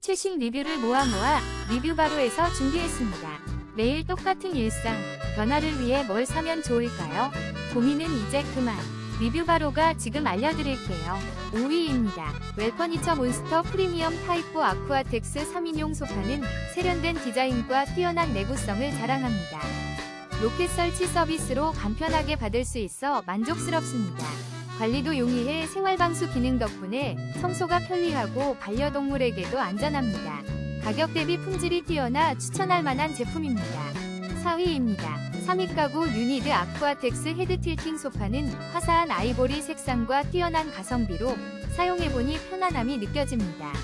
최신 리뷰를 모아 모아 리뷰바로에서 준비했습니다. 매일 똑같은 일상, 변화를 위해 뭘 사면 좋을까요? 고민은 이제 그만. 리뷰바로가 지금 알려드릴게요. 5위입니다. 웰퍼니처 몬스터 프리미엄 타입 4 아쿠아텍스 3인용 소파는 세련된 디자인과 뛰어난 내구성을 자랑합니다. 로켓 설치 서비스로 간편하게 받을 수 있어 만족스럽습니다. 관리도 용이해 생활방수 기능 덕분에 청소가 편리하고 반려동물에게도 안전합니다. 가격 대비 품질이 뛰어나 추천할 만한 제품입니다. 4위입니다. 3위 가구 유니드 아쿠아텍스 헤드 틸팅 소파는 화사한 아이보리 색상과 뛰어난 가성비로 사용해보니 편안함이 느껴집니다.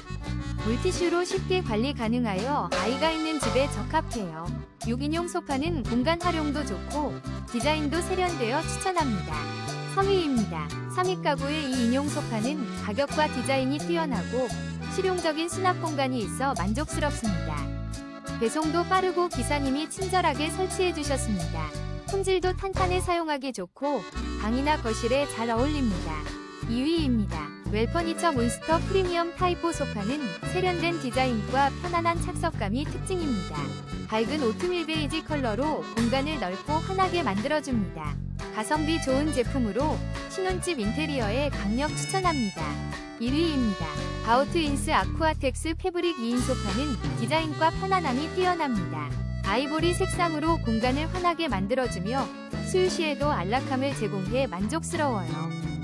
물티슈로 쉽게 관리 가능하여 아이가 있는 집에 적합해요. 6인용 소파는 공간 활용도 좋고 디자인도 세련되어 추천합니다. 3위입니다. 3위 가구의 2인용 소파는 가격과 디자인이 뛰어나고 실용적인 수납 공간이 있어 만족스럽습니다. 배송도 빠르고 기사님이 친절하게 설치해 주셨습니다. 품질도 탄탄해 사용하기 좋고 방이나 거실에 잘 어울립니다. 2위입니다. 웰퍼니처 몬스터 프리미엄 타입4 소파는 세련된 디자인과 편안한 착석감이 특징입니다. 밝은 오트밀 베이지 컬러로 공간을 넓고 환하게 만들어줍니다. 가성비 좋은 제품으로 신혼집 인테리어에 강력 추천합니다. 1위입니다. 바우트인스 아쿠아텍스 패브릭 2인 소파는 디자인과 편안함이 뛰어납니다. 아이보리 색상으로 공간을 환하게 만들어주며 수유시에도 안락함을 제공해 만족스러워요.